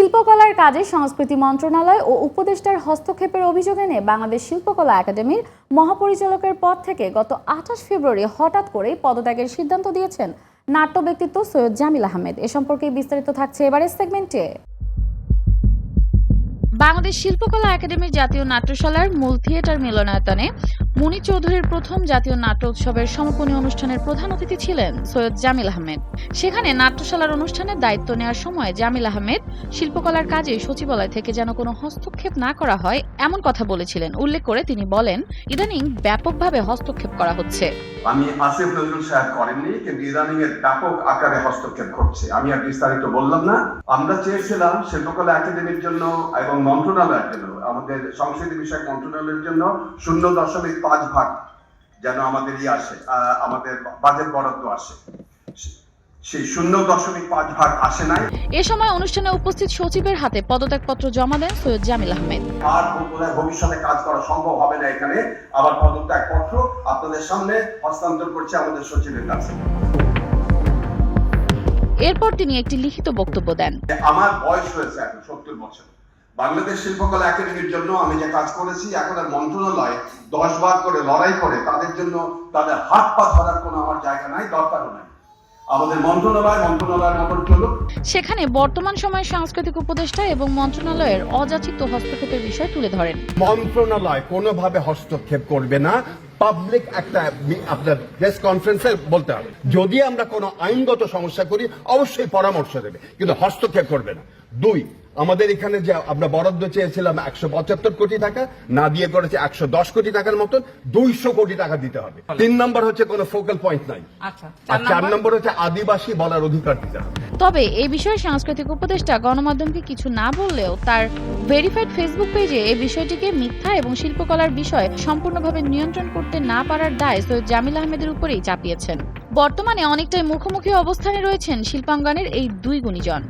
শিল্পকলার কাজে সংস্কৃতি মন্ত্রণালয় ও উপদেষ্টার হস্তক্ষেপের অভিযোগ এনে বাংলাদেশ শিল্পকলা একাডেমির মহাপরিচালকের পদ থেকে গত আঠাশ ফেব্রুয়ারি হঠাৎ করেই পদত্যাগের সিদ্ধান্ত দিয়েছেন নাট্য ব্যক্তিত্ব সৈয়দ জামিল আহমেদ। এ সম্পর্কে বিস্তারিত থাকছে এবারের সেগমেন্টে। বাংলাদেশ শিল্পকলা একাডেমির জাতীয় নাট্যশালার মূল থিয়েটার মিলনায়তনে মুনি চৌধুরীর প্রথম জাতীয় নাট্য উৎসবের সমাপনী অনুষ্ঠানের প্রধান অতিথি ছিলেন সৈয়দ জামিল আহমেদ। সেখানে নাট্যশালার অনুষ্ঠানের দায়িত্ব নেওয়ার সময় জামিল আহমেদ শিল্পকলার কাজে সচিবালয় থেকে যেন কোনো হস্তক্ষেপ না করা হয় এমন কথা বলেছিলেন। উল্লেখ করে তিনি বলেন, ইদানিং ব্যাপকভাবে হস্তক্ষেপ করা হচ্ছে। আমি আসিফ নজরুল সাহেব করেননি, কিন্তু ইদানিং এর ব্যাপক আকারে হস্তক্ষেপ করছে আমি আর বিস্তারিত বললাম না। আমরা চেয়েছিলাম শিল্পকলা একাডেমির জন্য এবং মন্ত্রণালয়ের জন্য, আমাদের সংস্কৃতি বিষয়ক মন্ত্রণালয়ের জন্য শূন্য দশমিক পাঁচ ভাগ যেন আমাদের ইয়ে আসে আমাদের বাজেট বরাদ্দ আসে। সেই শূন্য দশমিক পাঁচ ভাগ আসে নাই। এ সময় অনুষ্ঠানে উপস্থিত সচিবের হাতে পদত্যাগপত্র জমা দেন সৈয়দ জামিল আহমেদ। আর ভবিষ্যতে কাজ করা সম্ভব হবে না এখানে। আবার পদত্যাগ পত্র আপনাদের সামনে হস্তান্তর করছে আমাদের সচিবের কাছে। এরপর তিনি একটি লিখিত বক্তব্য দেন। আমার বয়স হয়েছে এখন সত্তর বছর। বাংলাদেশ শিল্পকলা একাডেমির জন্য আমি যে কাজ করেছি এখন আর মন্ত্রণালয় দশ বার করে লড়াই করে তাদের জন্য তাদের হাত পা ধরার কোনো আমার জায়গা নাই দরকারও নাই। আমাদের মন্ত্রণালয় মন্ত্রণালয়ের মতন চলুক। সেখানে বর্তমান সময়ে সাংস্কৃতিক উপদেষ্টা এবং মন্ত্রণালয়ের অযাচিত হস্তক্ষেপের বিষয় তুলে ধরেন। মন্ত্রণালয় কোনোভাবে হস্তক্ষেপ করবে না। পাবলিক একটা আপনার প্রেস কনফারেন্সে বলতে হবে। যদি আমরা কোনো আইনগত সমস্যা করি অবশ্যই পরামর্শ দেবে কিন্তু হস্তক্ষেপ করবে না। দুই আমাদের এখানে যে আমরা বরাদ্দ চেয়েছিলাম একশো পঁচাত্তর কোটি টাকা না দিয়ে করেছে একশো দশ কোটি টাকার মতন দুইশো কোটি টাকা দিতে হবে। তিন নম্বর হচ্ছে কোনো ফোকাল পয়েন্ট নাই। আচ্ছা আর চার নম্বর? হচ্ছে আদিবাসী বলার অধিকার দিতে হবে। তবে এই বিষয়ে সাংস্কৃতিক উপদেষ্টা গণমাধ্যমকে কিছু না বললেও তার ভেরিফাইড ফেসবুক পেজে এই বিষয়টিকে মিথ্যা এবং শিল্পকলার বিষয় সম্পূর্ণভাবে নিয়ন্ত্রণ করতে না পারার দায় সৈয়দ জামিল আহমেদের উপরেই চাপিয়েছেন। বর্তমানে অনেকটাই মুখোমুখি অবস্থানে রয়েছেন শিল্পাঙ্গনের এই দুই গুণীজন।